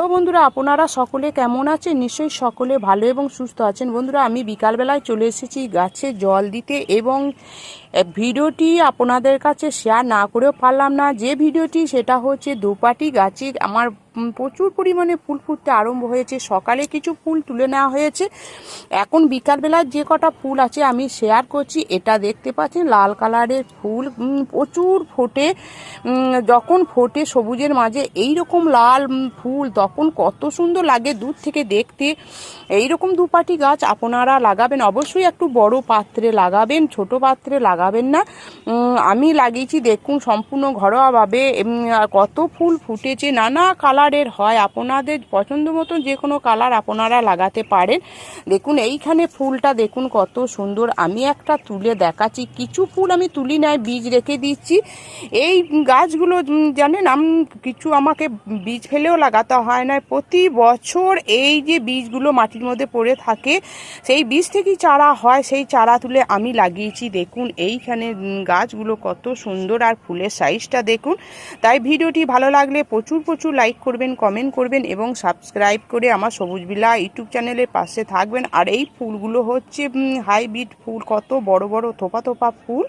তো বন্ধুরা, আপনারা সকলে কেমন আছেন? নিশ্চয়ই সকলে ভালো এবং সুস্থ আছেন। বন্ধুরা, আমি বিকালবেলায় চলে এসেছি গাছে জল দিতে এবং ভিডিওটি আপনাদের কাছে শেয়ার না করেও পারলাম না। যে ভিডিওটি, সেটা হচ্ছে দুপাটি গাছে আমার প্রচুর পরিমাণে ফুল ফুটতে আরম্ভ হয়েছে। সকালে কিছু ফুল তুলে নেওয়া হয়েছে। এখন বিকালবেলার যে কটা ফুল আছে আমি শেয়ার করছি। এটা দেখতে পাচ্ছেন, লাল কালারের ফুল। প্রচুর ফোটে। যখন ফোটে সবুজের মাঝে এই রকম লাল ফুল, তখন কত সুন্দর লাগে দূর থেকে দেখতে। এই রকম দুপাটি গাছ আপনারা লাগাবেন, অবশ্যই একটু বড় পাত্রে লাগাবেন, ছোট পাত্রে লাগাবেন। না। আমি লাগিয়েছি, দেখুন, সম্পূর্ণ ঘরোয়াভাবে। কত ফুল ফুটেছে, নানা কালারের হয়। আপনাদের পছন্দ মতো যে কোনো কালার আপনারা লাগাতে পারেন। দেখুন, এইখানে ফুলটা দেখুন, কত সুন্দর। আমি একটা তুলে দেখাচ্ছি। কিছু ফুল আমি তুলি নাই, বীজ রেখে দিচ্ছি। এই গাছগুলো জানেন, আম, কিছু আমাকে বীজ ফেলেও লাগাতে হয় না প্রতি বছর এই যে বীজগুলো মাটির মধ্যে পড়ে থাকে, সেই বীজ থেকেই চারা হয়, সেই চারা তুলে আমি লাগিয়েছি। দেখুন এইখানে গাছগুলো কত সুন্দর আর ফুলের সাইজটা দেখুন। তাই ভিডিওটি ভালো লাগলে প্রচুর প্রচুর লাইক করবেন, কমেন্ট করবেন এবং সাবস্ক্রাইব করে আমার সবুজ বিলা ইউটিউব চ্যানেলের পাশে থাকবেন। আর এই ফুলগুলো হচ্ছে হাইব্রিড ফুল, কত বড় বড়, থোপা থোপা ফুল।